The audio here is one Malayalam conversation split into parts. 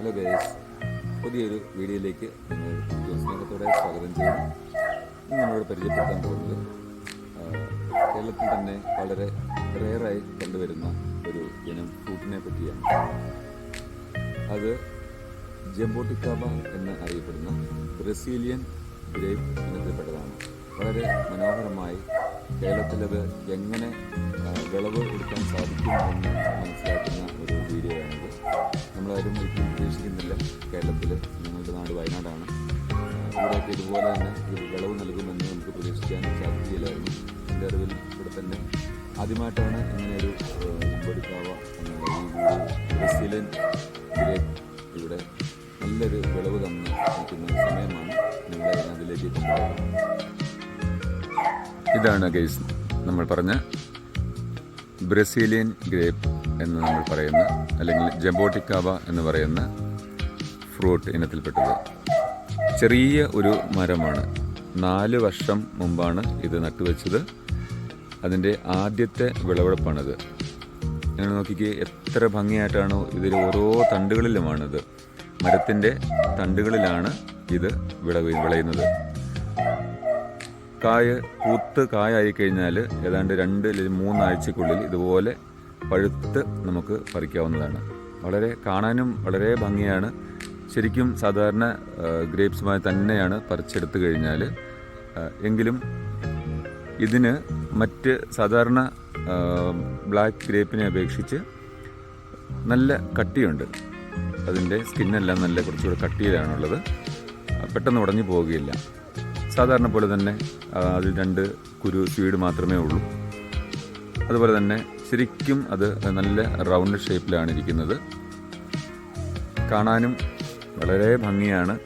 ഹലോ ഗൈസ് പുതിയൊരു വീഡിയോയിലേക്ക് നിങ്ങൾ സ്നേഹത്തോടെ സ്വാഗതം ചെയ്യുന്നു. ഇന്ന് നമ്മളോട് പരിചയപ്പെടുത്താൻ പോകുന്നത് കേരളത്തിൽ തന്നെ വളരെ റെയറായി കണ്ടുവരുന്ന ഒരു ഇനം ഫ്രൂട്ടിനെ പറ്റിയാണ്. അത് ജംബോട്ടിക്കാബ എന്ന് അറിയപ്പെടുന്ന ബ്രസീലിയൻ ഗ്രേപ്പ് ഇനത്തിൽപ്പെട്ടതാണ് വളരെ മനോഹരമായി കേരളത്തിലത് എങ്ങനെ വിളവ് എടുക്കാൻ സാധിക്കും എന്ന് മനസ്സിലാക്കുന്ന ഒരു വീഡിയോ വീഡിയോയാണിത് നമ്മളാരും ഒരിക്കലും ഉദ്ദേശിക്കുന്നില്ല കേരളത്തിൽ ഞങ്ങളുടെ നാട് വയനാടാണ്. ഇവിടെയൊക്കെ ഇതുപോലെ തന്നെ ഒരു വിളവ് നൽകുമെന്ന് നമുക്ക് പ്രതീക്ഷിക്കാൻ സാധിക്കില്ലായിരുന്നു എന്റെ അറിവിൽ ഇവിടെ തന്നെ ആദ്യമായിട്ടാണ് ഇങ്ങനെയൊരു ഈ ഗ്രേപ്പ് ഇവിടെ നല്ലൊരു വിളവ് തന്ന് നിൽക്കുന്ന സമയമാണ്. നിങ്ങളെ അതിലേക്ക് കൊണ്ടുപോകുന്നത് ഇതാണ് ഗൈസ് നമ്മൾ പറഞ്ഞ ബ്രസീലിയൻ ഗ്രേപ്പ് എന്ന് നമ്മൾ പറയുന്ന അല്ലെങ്കിൽ ജംബോട്ടിക്കാവ എന്ന് പറയുന്ന ഫ്രൂട്ട് ഇനത്തിൽപ്പെട്ടത്. ചെറിയ ഒരു മരമാണ്. നാല് വർഷം മുമ്പാണ് ഇത് നട്ടുവെച്ചത്. അതിന്റെ ആദ്യത്തെ വിളവെടുപ്പാണിത്. നിങ്ങൾ നോക്കിക്കേ എത്ര ഭംഗിയായിട്ടാണോ ഇതിൽ ഓരോ തണ്ടുകളിലുമാണിത്. മരത്തിന്റെ തണ്ടുകളിലാണ് ഇത് വിളവ് വിളയുന്നത്. കായ പൂത്ത് കായായി കഴിഞ്ഞാൽ ഏതാണ്ട് രണ്ട് അല്ലെങ്കിൽ മൂന്നാഴ്ചക്കുള്ളിൽ ഇതുപോലെ പഴുത്ത് നമുക്ക് പറിക്കാവുന്നതാണ്. വളരെ കാണാനും വളരെ ഭംഗിയാണ്. ശരിക്കും സാധാരണ ഗ്രേപ്സുമായി തന്നെയാണ് പറിച്ചെടുത്തു കഴിഞ്ഞാൽ എങ്കിലും ഇതിന് മറ്റ് സാധാരണ ബ്ലാക്ക് ഗ്രേപ്പിനെ അപേക്ഷിച്ച് നല്ല കട്ടിയുണ്ട്. അതിന്റെ സ്കിന്നെല്ലാം നല്ല കുറച്ചുകൂടെ കട്ടിയിലാണുള്ളത്. പെട്ടെന്ന് ഉടഞ്ഞു പോവുകയില്ല. സാധാരണ പോലെ തന്നെ അതിൽ രണ്ട് കുരു സ്വീഡ് മാത്രമേ ഉള്ളൂ. അതുപോലെ തന്നെ ശരിക്കും അത് നല്ല റൗണ്ട് ഷേപ്പിലാണ് ഇരിക്കുന്നത്. കാണാനും വളരെ ഭംഗിയാണ്.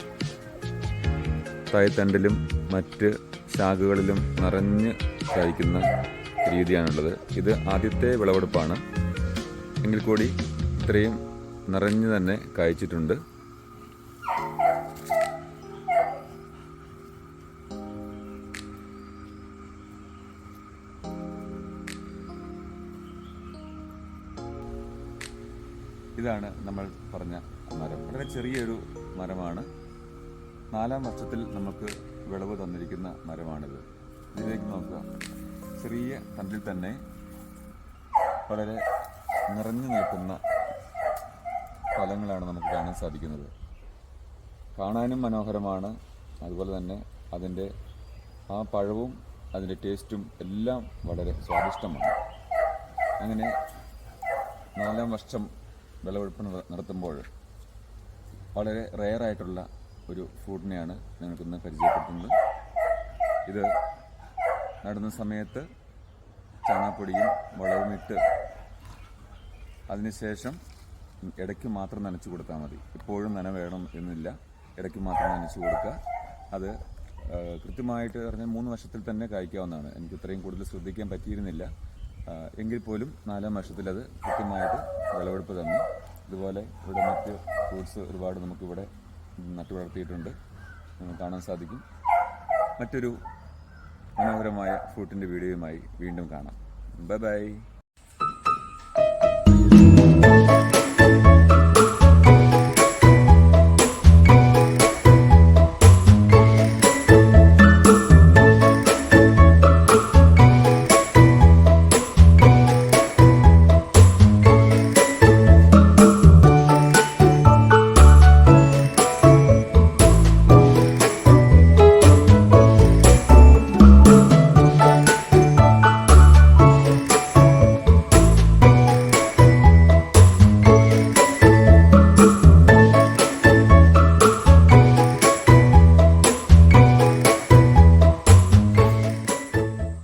തായ്തണ്ടിലും മറ്റ് ശാഖകളിലും നിറഞ്ഞ് കായ്ക്കുന്ന രീതിയാണുള്ളത്. ഇത് ആദ്യത്തെ വിളവെടുപ്പാണ്. എങ്കിൽ കൂടി ഇത്രയും നിറഞ്ഞു തന്നെ കായ്ച്ചിട്ടുണ്ട്. ഇതാണ് നമ്മൾ പറഞ്ഞ മരം. വളരെ ചെറിയൊരു മരമാണ്. നാലാം വർഷത്തിൽ നമുക്ക് വിളവ് തന്നിരിക്കുന്ന മരമാണിത്. ഇതിലേക്ക് നോക്കുക. ചെറിയ തണ്ടിൽ തന്നെ വളരെ നിറഞ്ഞു നിൽക്കുന്ന ഫലങ്ങളാണ് നമുക്ക് കാണാൻ സാധിക്കുന്നത്. കാണാനും മനോഹരമാണ്. അതുപോലെ തന്നെ അതിന്റെ ആ പഴവും അതിന്റെ ടേസ്റ്റും എല്ലാം വളരെ സ്വാദിഷ്ടമാണ്. അങ്ങനെ നാലാം വർഷം വിളവെടുപ്പ് നട- നടത്തുമ്പോൾ വളരെ റെയറായിട്ടുള്ള ഒരു ഫ്രൂട്ടിനെയാണ് നിങ്ങൾക്കിന്ന് പരിചയപ്പെടുത്തുന്നത്. ഇത് നടുന്ന സമയത്ത് ചാണകപ്പൊടിയും വളവുമിട്ട് അതിനുശേഷം ഇടയ്ക്ക് മാത്രം നനച്ചു കൊടുത്താൽ മതി. ഇപ്പോഴും നന വേണം എന്നില്ല. ഇടയ്ക്ക് മാത്രം നനച്ചു കൊടുക്കുക. അത് കൃത്യമായിട്ട് പറഞ്ഞാൽ മൂന്ന് വർഷത്തിൽ തന്നെ കായ്ക്കാവുന്നതാണ്. എനിക്ക് ഇത്രയും കൂടുതൽ ശ്രദ്ധിക്കാൻ പറ്റിയിരുന്നില്ല. എങ്കിൽ പോലും നാലാം വർഷത്തിൽ അത് കൃത്യമായിട്ട് വിളവെടുപ്പ് തന്നു. ഇതുപോലെ ഇവിടെ മറ്റ് ഫ്രൂട്ട്സ് ഒരുപാട് നമുക്കിവിടെ നട്ടു വളർത്തിയിട്ടുണ്ട്. നിങ്ങൾക്ക് കാണാൻ സാധിക്കും. മറ്റൊരു മനോഹരമായ ഫ്രൂട്ടിന്റെ വീഡിയോയുമായി വീണ്ടും കാണാം. Bye bye.